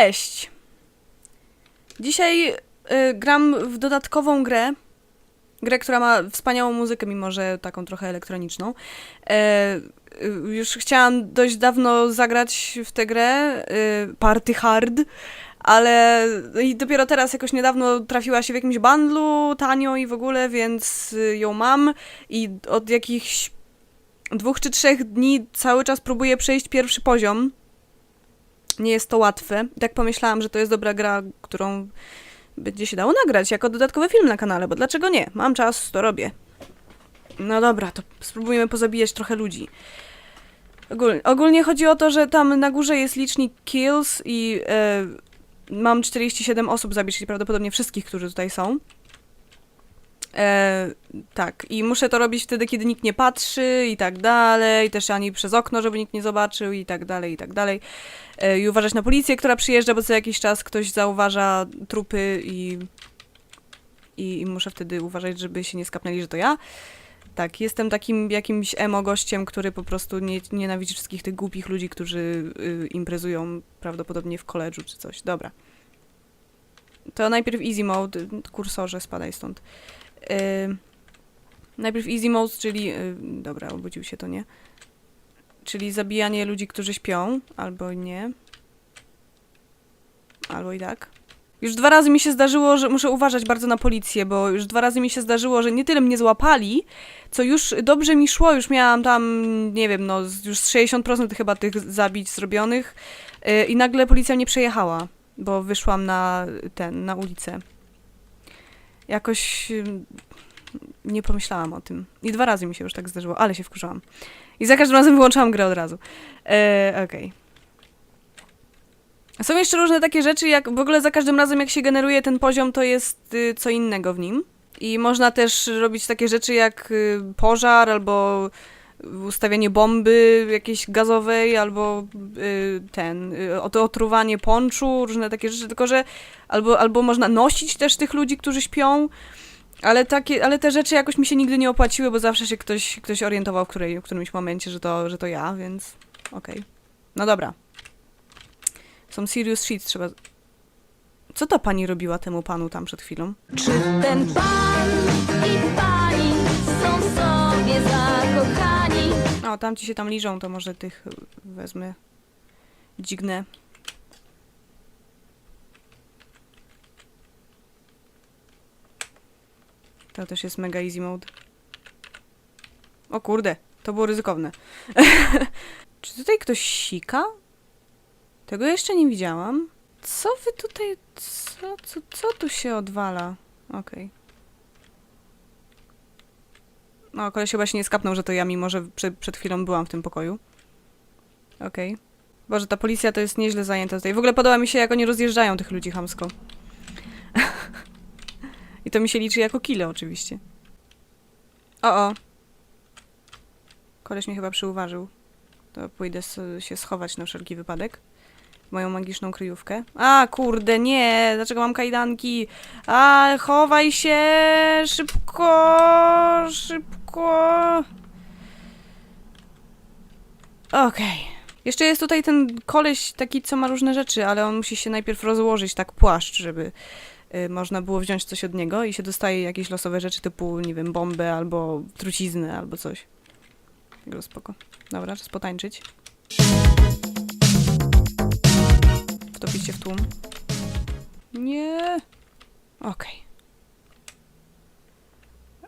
Cześć! Dzisiaj y, gram w dodatkową grę. Grę, która ma wspaniałą muzykę, mimo że taką trochę elektroniczną. E, y, już chciałam dość dawno zagrać w tę grę, y, Party Hard, ale i dopiero teraz, jakoś niedawno trafiła się w jakimś bundlu, tanio i w ogóle, więc y, ją mam i od jakichś dwóch czy trzech dni cały czas próbuję przejść pierwszy poziom. Nie jest to łatwe. Tak pomyślałam, że to jest dobra gra, którą będzie się dało nagrać jako dodatkowy film na kanale, bo dlaczego nie? Mam czas, to robię. No dobra, to spróbujemy pozabijać trochę ludzi. Ogólnie, ogólnie chodzi o to, że tam na górze jest licznik kills i e, mam 47 osób zabić, czyli prawdopodobnie wszystkich, którzy tutaj są. E, tak, i muszę to robić wtedy, kiedy nikt nie patrzy i tak dalej, też ani przez okno, żeby nikt nie zobaczył i tak dalej, i tak dalej. E, I uważać na policję, która przyjeżdża, bo co jakiś czas ktoś zauważa trupy i, i, i muszę wtedy uważać, żeby się nie skapnęli, że to ja. Tak, jestem takim jakimś emo gościem, który po prostu nie, nienawidzi wszystkich tych głupich ludzi, którzy y, imprezują prawdopodobnie w koledżu czy coś. Dobra. To najpierw easy mode, kursorze, spadaj stąd. Najpierw easy mode, czyli... y, dobra, obudził się to, nie? Czyli zabijanie ludzi, którzy śpią, albo nie. Albo i tak. Już dwa razy mi się zdarzyło, że muszę uważać bardzo na policję, bo już dwa razy mi się zdarzyło, że nie tyle mnie złapali, co już dobrze mi szło, już miałam tam, nie wiem, no już z 60% chyba tych zabić zrobionych yy, i nagle policja mnie przejechała, bo wyszłam na ten, na ulicę. Jakoś nie pomyślałam o tym. I dwa razy mi się już tak zdarzyło, ale się wkurzałam. I za każdym razem wyłączałam grę od razu. E, Okej. Są jeszcze różne takie rzeczy, jak w ogóle za każdym razem, jak się generuje ten poziom, to jest y, co innego w nim. I można też robić takie rzeczy jak y, pożar, albo ustawianie bomby jakiejś gazowej, albo y, ten, y, ot- otruwanie ponczu, różne takie rzeczy, tylko że albo, albo można nosić też tych ludzi, którzy śpią, ale, takie, ale te rzeczy jakoś mi się nigdy nie opłaciły, bo zawsze się ktoś, ktoś orientował w, której, w którymś momencie, że to, że to ja, więc okej. No dobra. Są serious sheets, trzeba... Co ta pani robiła temu panu tam przed chwilą? Czy ten pan sobie zakochani? O, tam ci się tam liżą, to może tych y, wezmę. Dźgnę. To też jest mega easy mode. O kurde, to było ryzykowne. Czy tutaj ktoś sika? Tego jeszcze nie widziałam. Co wy tutaj... Co, co, co tu się odwala? Okej. No, koleś chyba się nie skapnął, że to ja, mimo że przed, przed chwilą byłam w tym pokoju. Okej. Boże, ta policja to jest nieźle zajęta tutaj. W ogóle podoba mi się, jak oni rozjeżdżają tych ludzi chamsko. I to mi się liczy jako kile, oczywiście. O, o. Koleś mnie chyba przyuważył. To pójdę się schować na wszelki wypadek. Moją magiczną kryjówkę. A, kurde, nie! Dlaczego mam kajdanki? A, chowaj się! Szybko! Szybko! Okej. Jeszcze jest tutaj ten koleś taki, co ma różne rzeczy, ale on musi się najpierw rozłożyć tak płaszcz, żeby y, można było wziąć coś od niego i się dostaje jakieś losowe rzeczy typu, nie wiem, bombę albo truciznę albo coś. Tego spoko. Dobra, czas potańczyć. Wtopić się w tłum. Nie. Okej.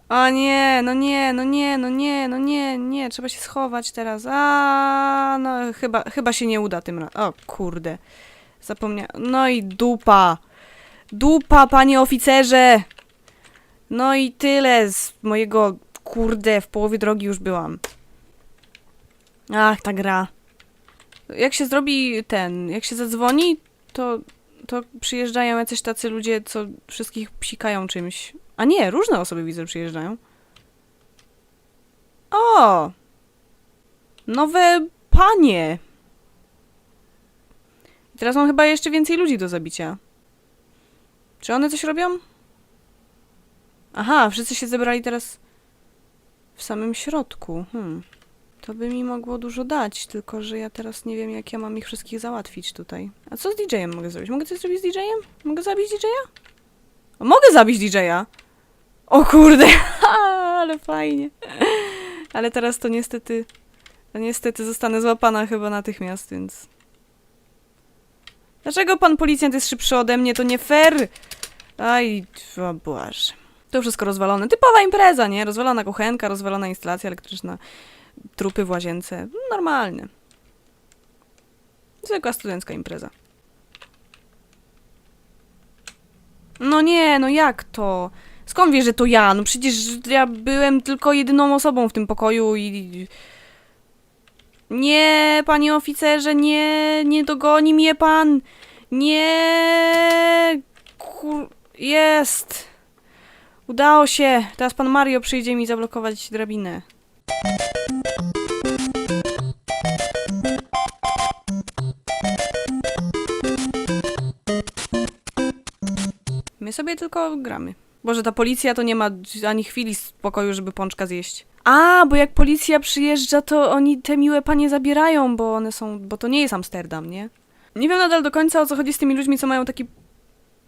O nie, no nie, no nie, no nie, no nie, nie, trzeba się schować teraz. A, no chyba, chyba się nie uda tym razem. O kurde. Zapomniałam. No i dupa. Dupa, panie oficerze. No i tyle z mojego kurde, w połowie drogi już byłam. Ach, ta gra. Jak się zrobi ten, jak się zadzwoni, to, to przyjeżdżają jacyś tacy ludzie, co wszystkich psikają czymś. A nie, różne osoby widzę przyjeżdżają. O! Nowe panie! Teraz mam chyba jeszcze więcej ludzi do zabicia. Czy one coś robią? Aha, wszyscy się zebrali teraz w samym środku. Hmm. To by mi mogło dużo dać, tylko że ja teraz nie wiem, jak ja mam ich wszystkich załatwić tutaj. A co z DJ-em mogę zrobić? Mogę coś zrobić z DJ-em? Mogę zabić DJ-a? Mogę zabić DJ-a! O kurde, ale fajnie. Ale teraz to niestety, to niestety zostanę złapana chyba natychmiast, więc... Dlaczego pan policjant jest szybszy ode mnie? To nie fair! Aj, o Boże. To wszystko rozwalone. Typowa impreza, nie? Rozwalona kuchenka, rozwalona instalacja elektryczna, trupy w łazience. Normalne. Zwykła studencka impreza. No nie, no jak to? Skąd wiesz, że to ja? No przecież ja byłem tylko jedyną osobą w tym pokoju i... Nie, panie oficerze, nie, nie dogoni mnie pan. Nie. Kur... Jest. Udało się. Teraz pan Mario przyjdzie mi zablokować drabinę. Sobie tylko gramy. Boże, ta policja to nie ma ani chwili spokoju, żeby pączka zjeść. A, bo jak policja przyjeżdża, to oni te miłe panie zabierają, bo one są. Bo to nie jest Amsterdam, nie? Nie wiem nadal do końca o co chodzi z tymi ludźmi, co mają taki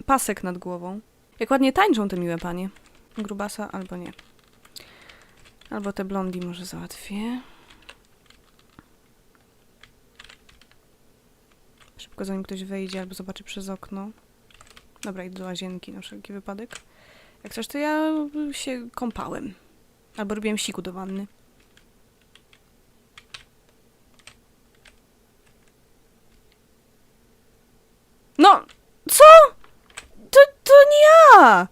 pasek nad głową. Jak ładnie tańczą te miłe panie. Grubasa albo nie. Albo te blondi może załatwię. Szybko zanim ktoś wejdzie albo zobaczy przez okno. Dobra, idę do łazienki na wszelki wypadek. Jak coś, to ja się kąpałem. Albo robiłem siku do wanny. No, co? To, to nie ja!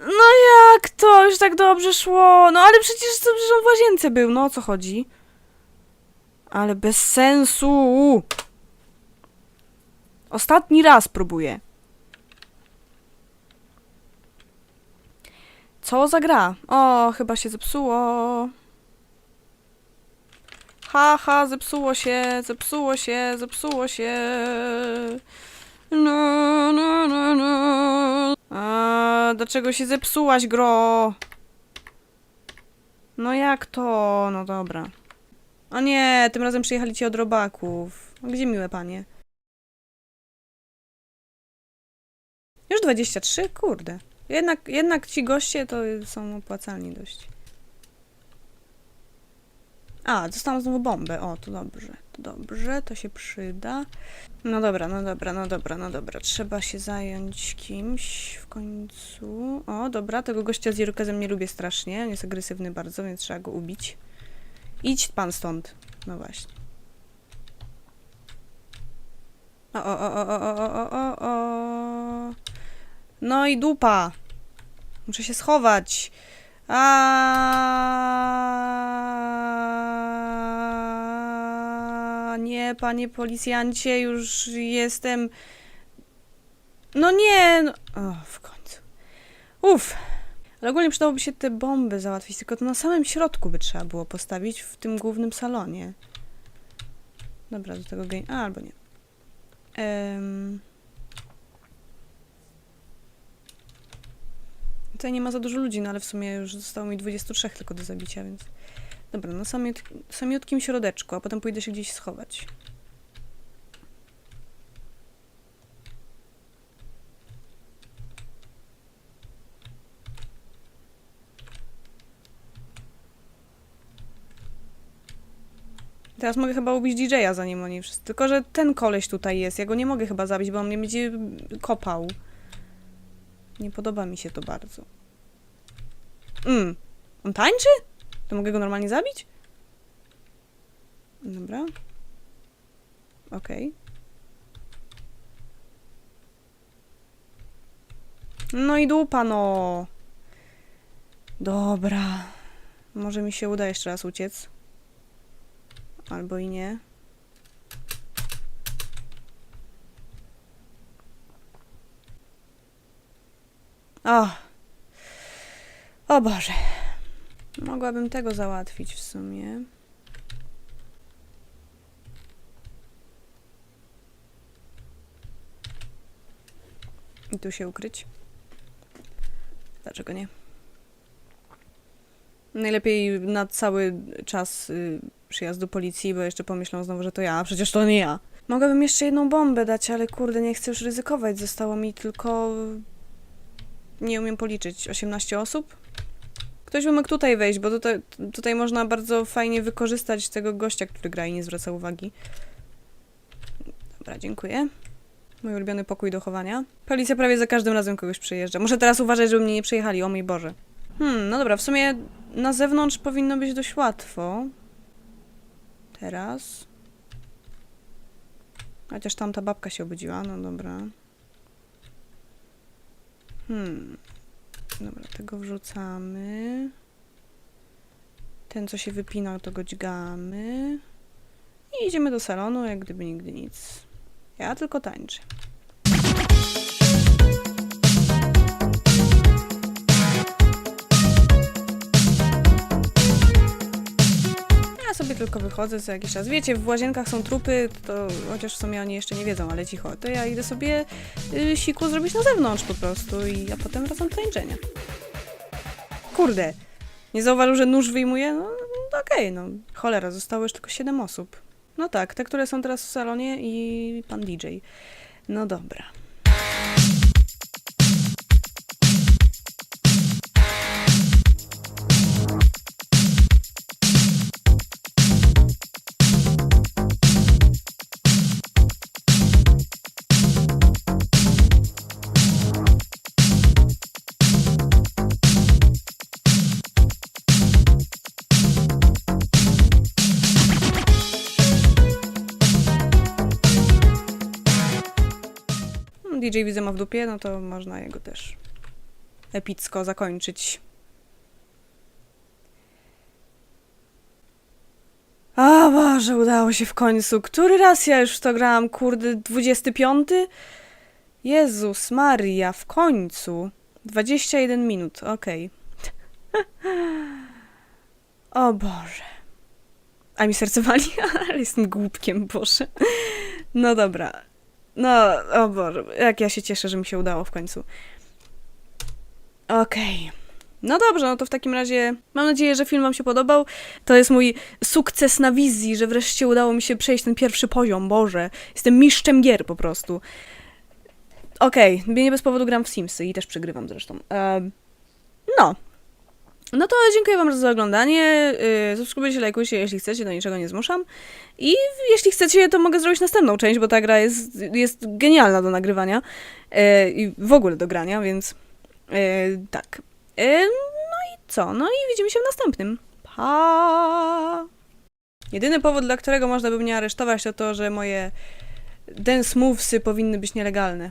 No jak to? Już tak dobrze szło. No ale przecież to przecież on w łazience był. No o co chodzi? Ale bez sensu. Ostatni raz próbuję. Co za gra? O, chyba się zepsuło. Ha, ha, zepsuło się, zepsuło się, zepsuło się. No, no, no, no. A, dlaczego się zepsułaś, gro? No jak to? No dobra. O nie, tym razem przyjechali ci od robaków. Gdzie miłe panie? Już 23? Kurde. Jednak, jednak ci goście to są opłacalni dość. A, dostałam znowu bombę. O, to dobrze. To dobrze, to się przyda. No dobra, no dobra, no dobra, no dobra. Trzeba się zająć kimś w końcu. O, dobra, tego gościa z Jerukezem nie lubię strasznie. On jest agresywny bardzo, więc trzeba go ubić. Idź pan stąd. No właśnie. O, o, o, o, o, o, o, o. No i dupa. Muszę się schować. A nie, panie policjancie, już jestem. No nie, no. O, w końcu. Uff. Ale ogólnie przydałoby się te bomby załatwić, tylko to na samym środku by trzeba było postawić w tym głównym salonie. Dobra, do tego game. A, albo nie. Em. Tutaj nie ma za dużo ludzi, no ale w sumie już zostało mi 23 tylko do zabicia, więc... Dobra, na samiut, samiutkim środeczku, a potem pójdę się gdzieś schować. Teraz mogę chyba ubić DJ-a, zanim oni wszyscy... Tylko, że ten koleś tutaj jest, ja go nie mogę chyba zabić, bo on mnie będzie kopał. Nie podoba mi się to bardzo. Mm. On tańczy? To mogę go normalnie zabić? Dobra. Okej. No i dupa, no. Dobra. Może mi się uda jeszcze raz uciec. Albo i nie. O. O Boże. Mogłabym tego załatwić w sumie. I tu się ukryć. Dlaczego nie? Najlepiej na cały czas y, przyjazdu policji, bo jeszcze pomyślą znowu, że to ja, przecież to nie ja. Mogłabym jeszcze jedną bombę dać, ale kurde, nie chcę już ryzykować. Zostało mi tylko... Nie umiem policzyć. 18 osób? Ktoś by mógł tutaj wejść, bo tutaj, tutaj można bardzo fajnie wykorzystać tego gościa, który gra i nie zwraca uwagi. Dobra, dziękuję. Mój ulubiony pokój do chowania. Policja prawie za każdym razem kogoś przyjeżdża. Muszę teraz uważać, żeby mnie nie przejechali, o mój Boże. Hmm, no dobra, w sumie na zewnątrz powinno być dość łatwo. Teraz. Chociaż tam ta babka się obudziła, no dobra. Hmm. Dobra, tego wrzucamy. Ten, co się wypinał, to go dźgamy. I idziemy do salonu, jak gdyby nigdy nic. Ja tylko tańczę. Ja sobie tylko wychodzę co jakiś czas. Wiecie, w łazienkach są trupy, to chociaż w sumie oni jeszcze nie wiedzą, ale cicho. To ja idę sobie y, siku zrobić na zewnątrz po prostu i a potem wracam do tańczenia. Kurde, nie zauważył, że nóż wyjmuje? No, no okej, no cholera, zostało już tylko 7 osób. No tak, te, które są teraz w salonie i pan DJ. No dobra. DJ widzę ma w dupie, no to można jego też epicko zakończyć. A Boże, udało się w końcu. Który raz ja już w to grałam? Kurde, 25? Jezus Maria, w końcu. 21 minut, okej. o Boże. A mi serce wali, ale jestem głupkiem, Boże. No dobra. No, o Boże, jak ja się cieszę, że mi się udało w końcu. Okej. No dobrze, no to w takim razie mam nadzieję, że film Wam się podobał. To jest mój sukces na wizji, że wreszcie udało mi się przejść ten pierwszy poziom. Boże, jestem mistrzem gier po prostu. Okej, nie bez powodu gram w Simsy i też przegrywam zresztą. Em, no. No to dziękuję Wam za oglądanie. Yy, subskrybujcie, lajkujcie, jeśli chcecie, do niczego nie zmuszam. I jeśli chcecie, to mogę zrobić następną część, bo ta gra jest, jest genialna do nagrywania e, i w ogóle do grania, więc e, tak. E, no i co? No i widzimy się w następnym. Pa! Jedyny powód, dla którego można by mnie aresztować, to to, że moje dance movesy powinny być nielegalne.